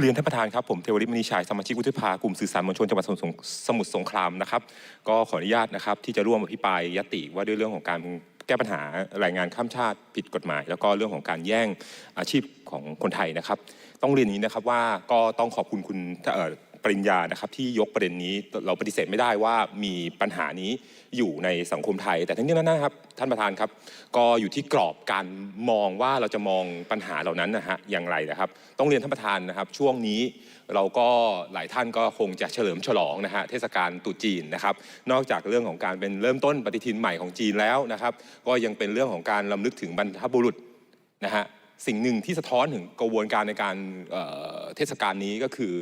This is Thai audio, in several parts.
เรียนท่านประธานครับผมเทวริตมณีชายสมาชิกวุฒิภากลุ่มสื่อสารมวลชนจังหวัดสมุทรสงสมุทรสงครามนะครับ ก็ขออนุญาตนะครับที่จะร่วมอภิปรายยติว่าด้วยเรื่องของการแก้ปัญหาแรงงานข้ามชาติผิดกฎหมาย แล้วก็เรื่องของการแย่งอาชีพของคนไทยนะครับ ต้องเรียนนี้นะครับว่าก็ต้องขอบคุณคุณเอ่อ ปริญญานะครับที่ยกประเด็นนี้เราปฏิเสธไม่ได้ว่ามีปัญหานี้อยู่ในสังคมไทย แต่ทั้งนี้นั้นนะครับท่านประธานครับ ก็อยู่ที่กรอบการมองว่าเราจะมองปัญหาเหล่านั้นนะฮะอย่างไรนะครับ ต้องเรียนท่านประธานนะครับ ช่วงนี้เราก็หลายท่านก็คงจะเฉลิมฉลองนะฮะเทศกาลตรุษจีนนะครับ นอกจากเรื่องของการเป็นเริ่มต้นปฏิทินใหม่ของจีนแล้วนะครับ ก็ยังเป็นเรื่องของการลำลึกถึงบรรพบุรุษนะฮะสิ่งหนึ่งที่สะท้อนถึงกระบวนการในการเเทศกาลนี้ก็คือ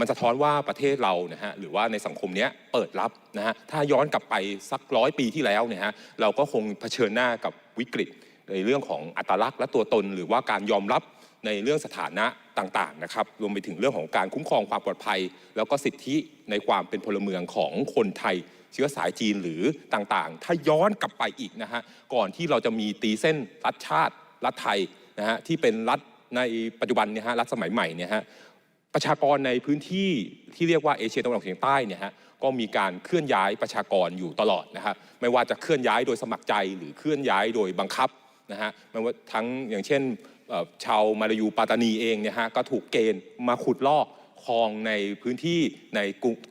มันสะท้อนว่าประเทศเรานะฮะหรือว่าในสังคมเนี้ยเปิดรับนะฮะถ้าย้อนกลับไปสักร้อยปีที่แล้วเนี่ยฮะเราก็คงเผชิญหน้ากับวิกฤตในเรื่องของอัตลักษณ์และตัวตน หรือว่าการยอมรับในเรื่องสถานะต่างๆนะครับรวมไปถึงเรื่องของการคุ้มครองความปลอดภัย แล้วก็สิทธิในความเป็นพลเมืองของคนไทย เชื้อสายจีนหรือต่างๆ ถ้าย้อนกลับไปอีกนะฮะก่อนที่เราจะมีตีเส้นรัฐชาติรัฐไทยนะฮะที่เป็นรัฐในปัจจุบันเนี่ยฮะรัฐสมัยใหม่เนี่ยฮะ ประชากรในพื้นที่ที่เรียกว่าเอเชียตะวันออกเฉียงใต้เนี่ยฮะก็มีการเคลื่อนย้ายประชากรอยู่ตลอดนะฮะไม่ว่าจะเคลื่อนย้ายโดยสมัครใจหรือเคลื่อนย้ายโดยบังคับนะฮะไม่ว่าทั้งอย่างเช่นชาวมาลายูปาตานีเองเนี่ยฮะก็ถูกเกณฑ์มาขุดลอกคลองในพื้นที่ใน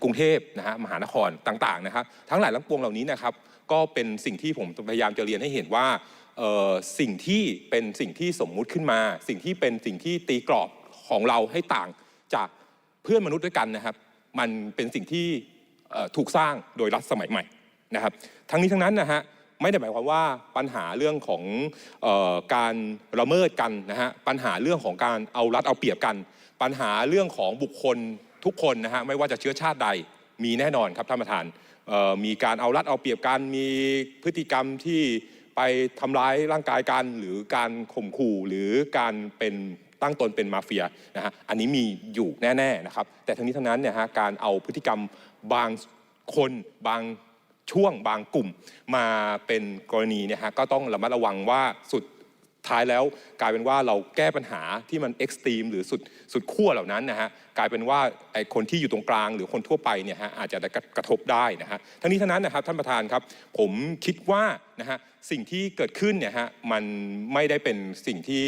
กรุงเทพนะฮะมหานครต่างๆนะครับทั้งหลายทั้งปวงเหล่านี้นะครับก็เป็นสิ่งที่ผมพยายามจะเรียนให้เห็นว่าสิ่งที่เป็นสิ่งที่สมมุติขึ้นมา สิ่งที่เป็นสิ่งที่ตีกรอบของเราให้ต่าง จากเพื่อนมนุษย์ด้วยกันนะครับ มันเป็นสิ่งที่ถูกสร้างโดยรัฐสมัยใหม่นะครับ ทั้งนี้ทั้งนั้นนะฮะไม่ได้หมายความว่าปัญหาเรื่องของออการละเมิดกันนะฮะปัญหาเรื่องของการเอารัดเอาเปรียบกัน ปัญหาเรื่องของบุคคลทุกคนนะฮะไม่ว่าจะเชื้อชาติใดมีแน่นอนครับท่านประธานมีการเอารัดเอาเปรียบกันมีพฤติกรรมที่ไปทำร้ายร่างกายกัน หรือการข่มขู่หรือการเป็น ตั้งตนเป็นมาเฟียนะฮะอันนี้มีอยู่แน่ๆนะครับแต่ทั้งนี้ทั้งนั้นเนี่ยฮะการเอาพฤติกรรมบางคนบางช่วงบางกลุ่มมาเป็นกรณีเนี่ยฮะก็ต้องระมัดระวังว่าสุดท้ายแล้วกลายเป็นว่าเราแก้ปัญหาที่มันเอ็กซ์ตรีมหรือสุดสุดขั้วเหล่านั้นนะฮะกลายเป็นว่าไอ้คนที่อยู่ตรงกลางหรือคนทั่วไปเนี่ยฮะอาจจะได้กระทบได้นะฮะทั้งนี้ทั้งนั้นนะครับท่านประธานครับ ผมคิดว่านะฮะสิ่งที่เกิดขึ้นเนี่ยฮะมันไม่ได้เป็นสิ่งที่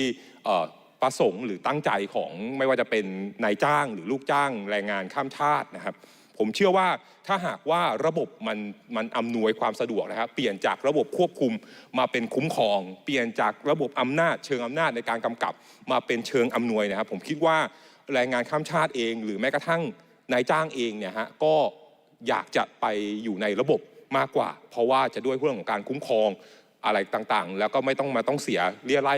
ประสงค์หรือตั้งใจของไม่ว่าจะเป็นนายจ้างหรือลูกจ้างแรงงานข้ามชาตินะครับ ผมเชื่อว่าถ้าหากว่าระบบมันมันอำนวยความสะดวกนะครับเปลี่ยนจากระบบควบคุมมาเป็นคุ้มครอง เปลี่ยนจากระบบอำนาจ เชิงอำนาจในการกำกับ มาเป็นเชิงอำนวยนะครับ ผมคิดว่าแรงงานข้ามชาติเอง หรือแม้กระทั่งนายจ้างเองเนี่ยฮะก็อยากจะไปอยู่ในระบบมากกว่า เพราะว่าจะด้วยเรื่องของการคุ้มครอง อะไรต่างๆ แล้วก็ไม่ต้องมาต้องเสียเลี่ยไล่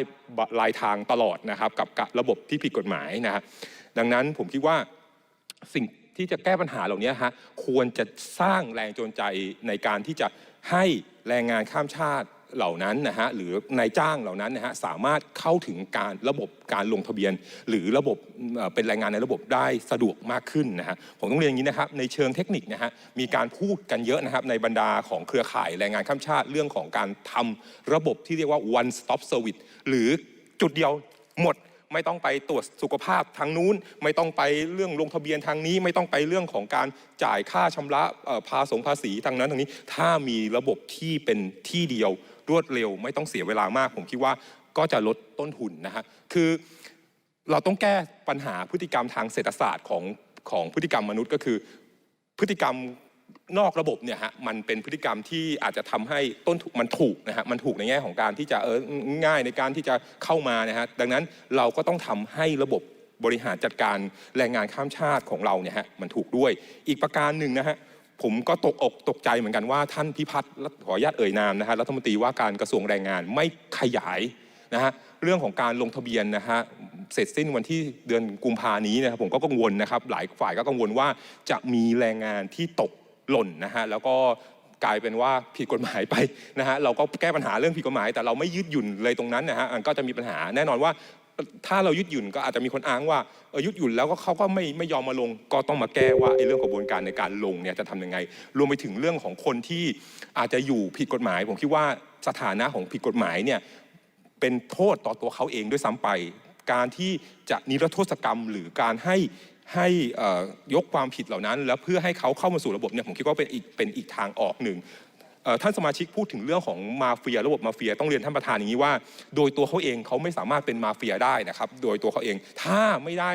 ลายทางตลอดนะครับกับระบบที่ผิดกฎหมายนะฮะดังนั้นผมคิดว่าสิ่งที่จะแก้ปัญหาเหล่านี้ฮะควรจะสร้างแรงจูงใจในการที่จะให้แรงงานข้ามชาติ เหล่านั้นนะฮะหรือนายจ้างเหล่านั้นนะฮะสามารถเข้าถึงการระบบการลงทะเบียน หรือระบบเป็นแรงงานในระบบได้สะดวกมากขึ้นนะฮะผมต้องเรียนอย่างนี้นะครับในเชิงเทคนิคนะฮะมีการพูดกันเยอะนะครับในบรรดาของเครือข่ายแรงงานข้ามชาติเรื่องของการทำระบบที่เรียกว่า one stop service หรือจุดเดียวหมด ไม่ต้องไปตรวจสุขภาพทางนู้น ไม่ต้องไปเรื่องลงทะเบียนทางนี้ ไม่ต้องไปเรื่องของการจ่ายค่าชำระภาษงภาษีทางนั้นทางนี้ ถ้ามีระบบที่เป็นที่เดียวรวดเร็ว ไม่ต้องเสียเวลามาก ผมคิดว่าก็จะลดต้นทุนนะฮะคือเราต้องแก้ปัญหาพฤติกรรมทางเศรษฐศาสตร์ของของพฤติกรรมมนุษย์ก็คือ พฤติกรรม นอกระบบเนี่ยฮะมันเป็นพฤติกรรมที่อาจจะทำให้ต้นทุนมันถูกนะฮะมันถูกในแง่ของการที่จะเออง่ายในการที่จะเข้ามานะฮะดังนั้นเราก็ต้องทำให้ระบบบริหารจัดการแรงงานข้ามชาติของเราเนี่ยฮะมันถูกด้วย อีกประการหนึ่งนะฮะผมก็ตกอกตกใจเหมือนกันว่าท่านพิพัฒน์ขออนุญาตเอ่ยนามนะฮะรัฐมนตรีว่าการกระทรวงแรงงานไม่ขยายนะฮะเรื่องของการลงทะเบียนนะฮะเสร็จสิ้นวันที่เดือนกุมภานี้นะครับผมก็กังวลนะครับ หลายฝ่ายก็กังวลว่าจะมีแรงงานที่ตก หล่นนะฮะแล้วก็กลายเป็นว่าผิดกฎหมายไปนะฮะเราก็แก้ปัญหาเรื่องผิดกฎหมาย แต่เราไม่ยืดหยุ่นเลยตรงนั้นนะฮะก็จะมีปัญหาแน่นอนว่า ถ้าเรายืดหยุ่นก็อาจจะมีคนอ้างว่าเออยืดหยุ่นแล้วก็เขาก็ไม่ไม่ยอมมาลง ก็ต้องมาแก้ว่าไอ้เรื่องกระบวนการในการลงเนี่ยจะทำยังไง รวมไปถึงเรื่องของคนที่อาจจะอยู่ผิดกฎหมาย ผมคิดว่าสถานะของผิดกฎหมายเนี่ยเป็นโทษต่อตัวเขาเองด้วยซ้ำไป การที่จะนิรโทษกรรม หรือการให้ ให้ยกความผิดเหล่านั้น แล้วเพื่อให้เขาเข้ามาสู่ระบบเนี่ยผมคิดว่าเป็นอีกเป็นอีกทางออกหนึ่งท่านสมาชิกพูดถึงเรื่องของมาเฟียระบบมาเฟียต้องเรียนท่านประธานอย่างนี้ว่า โดยตัวเขาเองเขาไม่สามารถเป็นมาเฟียได้นะครับโดยตัวเขาเองถ้าไม่ได้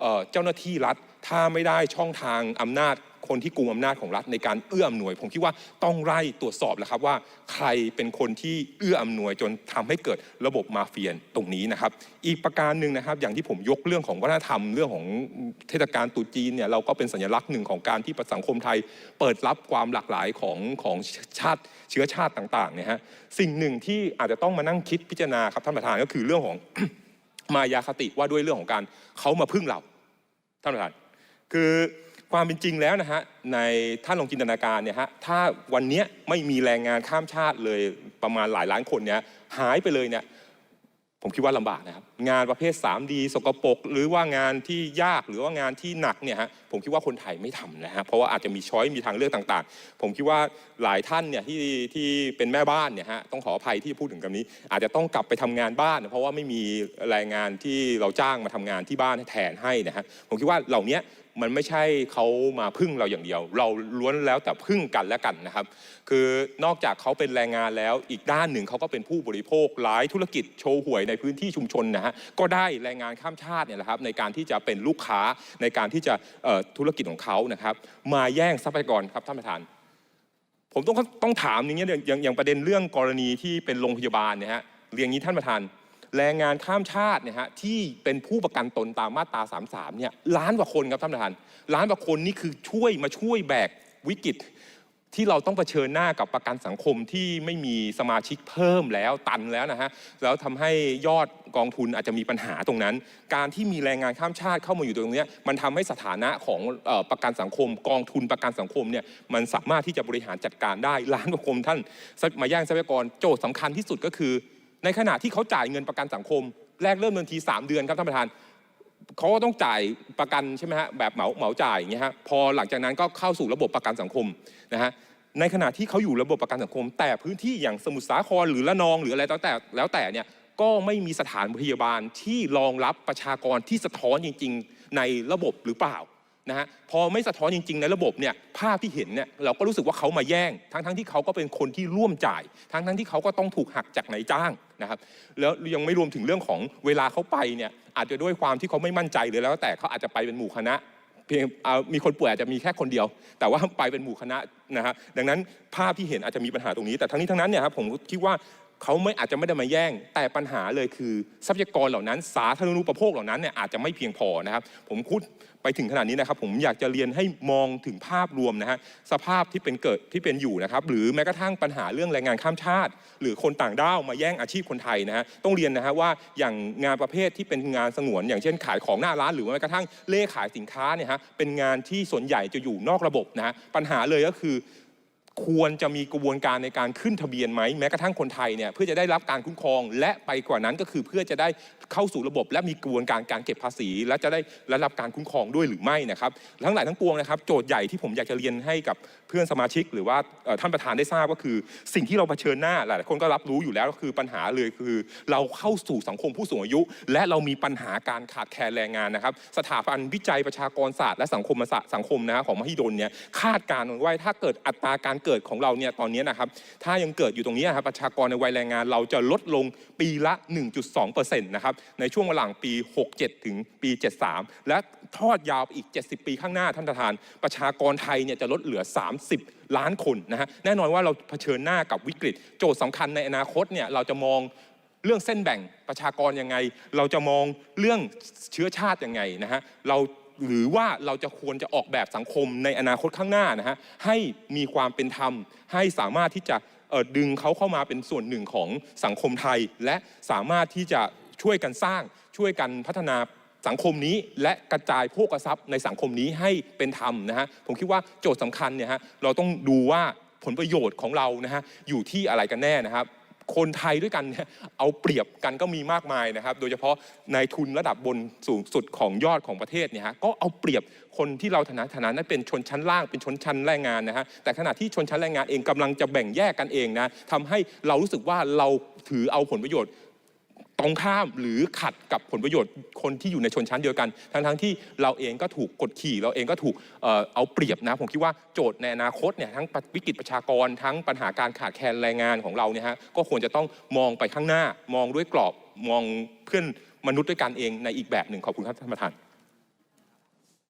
เอ่อเจ้าหน้าที่รัฐ ถ้าไม่ได้ช่องทางอำนาจ คนที่กุมอำนาจของรัฐในการเอื้ออำนวย ผมคิดว่าต้องไล่ตรวจสอบแล้วครับว่า ใครเป็นคนที่เอื้ออำนวยจนทำให้เกิดระบบมาเฟียตรงนี้นะครับ อีกประการหนึ่งนะครับอย่างที่ผมยกเรื่องของวัฒนธรรมเรื่องของเทศกาลตรุษจีนเนี่ยเราก็เป็นสัญลักษณ์หนึ่งของการที่สังคมไทย เปิดรับความหลากหลายของของชาติเชื้อชาติต่างๆเนี่ยฮะสิ่งหนึ่งที่อาจจะต้องมานั่งคิดพิจารณาครับท่านประธานก็คือเรื่องของมายาคติว่าด้วยเรื่องของการเขามาพึ่งเราท่านประธานคือ ความเป็นจริงแล้วนะฮะในท่านลองจินตนาการเนี่ยฮะถ้าวันนี้ไม่มีแรงงานข้ามชาติเลยประมาณหลายล้านคนเนี่ยหายไปเลยเนี่ยผมคิดว่าลำบากนะครับงานประเภท 3D สกปรกหรือว่างานที่ยากหรือว่างานที่หนักเนี่ยฮะผมคิดว่าคนไทยไม่ทำนะฮะเพราะว่าอาจจะมีช้อยมีทางเลือกต่างๆ ผมคิดว่าหลายท่านเนี่ยที่ที่เป็นแม่บ้านเนี่ยฮะต้องขออภัยที่พูดถึงคำนี้ อาจจะต้องกลับไปทำงานบ้าน เพราะว่าไม่มีแรงงานที่เราจ้างมาทำงานที่บ้านแทนให้นะฮะผมคิดว่าเหล่านี้มันไม่ใช่เขามาพึ่งเราอย่างเดียว เราล้วนแล้วแต่พึ่งกันและกันนะครับ คือนอกจากเขาเป็นแรงงานแล้ว อีกด้านหนึ่งเขาก็เป็นผู้บริโภคหลายธุรกิจโชว์หวยในพื้นที่ชุมชนนะฮะก็ได้แรงงานข้ามชาติเนี่ยแหละครับในการที่จะเป็นลูกค้าในการที่จะธุรกิจของเขานะครับ มาแย่งทรัพยากรครับท่านประธาน ผมต้องต้องถามอย่างเงี้ยอย่างอย่างประเด็นเรื่องกรณีที่เป็นโรงพยาบาลเนี่ยฮะเรียงนี้ท่านประธาน แรงงานข้ามชาติเนี่ยฮะที่เป็นผู้ประกันตนตามมาตรา 33เนี่ยล้านกว่าคนครับท่านประธาน ล้านกว่าคนนี่คือช่วยมาช่วยแบกวิกฤต ที่เราต้องเผชิญหน้ากับประกันสังคมที่ไม่มีสมาชิกเพิ่มแล้วตันแล้วนะฮะแล้วทำให้ยอดกองทุนอาจจะมีปัญหาตรงนั้น การที่มีแรงงานข้ามชาติเข้ามาอยู่ตรงนี้มันทำให้สถานะของออประกันสังคม กองทุนประกันสังคมเนี่ยมันสามารถที่จะบริหารจัดการได้ล้านกว่าคนท่านมาย่งทรัพยากรโจทย์สำคัญที่สุดก็คือ ในขณะที่เขาจ่ายเงินประกันสังคม แรกเริ่มเดินที 3 เดือนครับท่านประธานเขาก็ต้องจ่ายประกันใช่ไหมฮะแบบเหมาเหมาจ่ายอย่างเงี้ยฮะพอหลังจากนั้นก็เข้าสู่ระบบประกันสังคมนะฮะ ในขณะที่เขาอยู่ระบบประกันสังคม แต่พื้นที่อย่างสมุทรสาครหรือละนองหรืออะไรแล้วแต่แล้วแต่เนี่ยก็ไม่มีสถานพยาบาลที่รองรับประชากรที่สะท้อนจริง ๆ ในระบบหรือเปล่านะฮะพอไม่สะท้อนจริง ๆ ในระบบเนี่ยภาพที่เห็นเนี่ยเราก็รู้สึกว่าเขามาแย่ง ทั้งๆที่เขาก็เป็นคนที่ร่วมจ่าย ทั้งๆที่เขาก็ต้องถูกหักจากนายจ้างนะครับแล้วยังไม่รวมถึงเรื่องของเวลาเขาไปเนี่ยอาจจะด้วยความที่เขาไม่มั่นใจหรือแล้วแต่เขาอาจจะไปเป็นหมู่คณะ เพียงมีคนป่วยอาจจะมีแค่คนเดียว แต่ว่าไปเป็นหมู่คณะนะฮะดังนั้นภาพที่เห็นอาจจะมีปัญหาตรงนี้ แต่ทั้งนี้ทั้งนั้นเนี่ยครับผมคิดว่า เขาไม่อาจจะไม่ได้มาแย่ง แต่ปัญหาเลยคือทรัพยากรเหล่านั้น สาธารณูปโภคเหล่านั้นเนี่ยอาจจะไม่เพียงพอนะครับ ผมพูดไปถึงขนาดนี้นะครับ ผมอยากจะเรียนให้มองถึงภาพรวมนะฮะสภาพที่เป็นเกิดที่เป็นอยู่นะครับ หรือแม้กระทั่งปัญหาเรื่องแรงงานข้ามชาติ หรือคนต่างด้าวมาแย่งอาชีพคนไทยนะฮะต้องเรียนนะฮะว่าอย่างงานประเภทที่เป็นงานสงวน อย่างเช่นขายของหน้าร้าน หรือแม้กระทั่งเล่ขายสินค้าเนี่ยฮะเป็นงานที่ส่วนใหญ่จะอยู่นอกระบบนะฮะปัญหาเลยก็คือ ควรจะมีกระบวนการในการขึ้นทะเบียนไหมแม้กระทั่งคนไทยเนี่ยเพื่อจะได้รับการคุ้มครอง และไปกว่านั้นก็คือเพื่อจะได้เข้าสู่ระบบ และมีกระบวนการการเก็บภาษี และจะได้รับการคุ้มครองด้วยหรือไม่นะครับทั้งหลายทั้งปวงนะครับ โจทย์ใหญ่ที่ผมอยากจะเรียนให้กับเพื่อนสมาชิก หรือว่าท่านประธานได้ทราบก็คือ สิ่งที่เราเผชิญหน้าหลายคนก็รับรู้อยู่แล้วก็คือปัญหาเลยคือ เราเข้าสู่สังคมผู้สูงอายุ และเรามีปัญหาการขาดแคลนแรงงานนะครับ สถาบันวิจัยประชากรศาสตร์และสังคมศาสตร์สังคมนะของมหิดลเนี่ยคาดการณ์ไว้ถ้าเกิดอัตราการเกิดของเราเนี่ยตอนนี้นะครับถ้ายังเกิดอยู่ตรงนี้ครับประชากรในวัยแรงงานเราจะลดลงปีละ 1.2%นะครับในช่วงหว่างปี 67 ถึงปี 73 และทอดยาวอีก 70 ปีข้างหน้าท่านประธาน ประชากรไทยเนี่ยจะลดเหลือ 30 ล้านคนนะฮะแน่นอนว่าเราเผชิญหน้ากับวิกฤต โจทย์สำคัญในอนาคตเนี่ยเราจะมองเรื่องเส้นแบ่งประชากรยังไง เราจะมองเรื่องเชื้อชาติยังไงนะฮะเรา หรือว่าเราจะควรจะออกแบบสังคมในอนาคตข้างหน้านะฮะให้มีความเป็นธรรม ให้สามารถที่จะดึงเขาเข้ามาเป็นส่วนหนึ่งของสังคมไทย และสามารถที่จะช่วยกันสร้าง ช่วยกันพัฒนาสังคมนี้และกระจายโภคทรัพย์ในสังคมนี้ให้เป็นธรรมนะฮะผมคิดว่าโจทย์สำคัญเนี่ยฮะเราต้องดูว่าผลประโยชน์ของเรานะฮะอยู่ที่อะไรกันแน่นะครับ คนไทยด้วยกันเนี่ยเอาเปรียบกันก็มีมากมายนะครับ โดยเฉพาะนายทุนระดับบนสูงสุดของยอดของประเทศเนี่ยฮะก็เอาเปรียบคนที่เราฐานะฐานะนั้นเป็นชนชั้นล่างเป็นชนชั้นแรงงานนะฮะแต่ขณะที่ชนชั้นแรงงานเองกำลังจะแบ่งแยกกันเองนะทำให้เรารู้สึกว่าเราถือเอาผลประโยชน์ ตรงข้ามหรือขัดกับผลประโยชน์คนที่อยู่ในชนชั้นเดียวกัน ทั้งๆที่เราเองก็ถูกกดขี่เราเองก็ถูกเออเอาเปรียบนะ ผมคิดว่าโจทย์ในอนาคตเนี่ยทั้งวิกฤตประชากรทั้งปัญหาการขาดแคลนแรงงานของเราเนี่ยฮะก็ควรจะต้องมองไปข้างหน้า มองด้วยกรอบมองเพื่อนมนุษย์ด้วยกันเองในอีกแบบหนึ่งขอบคุณครับท่านประธาน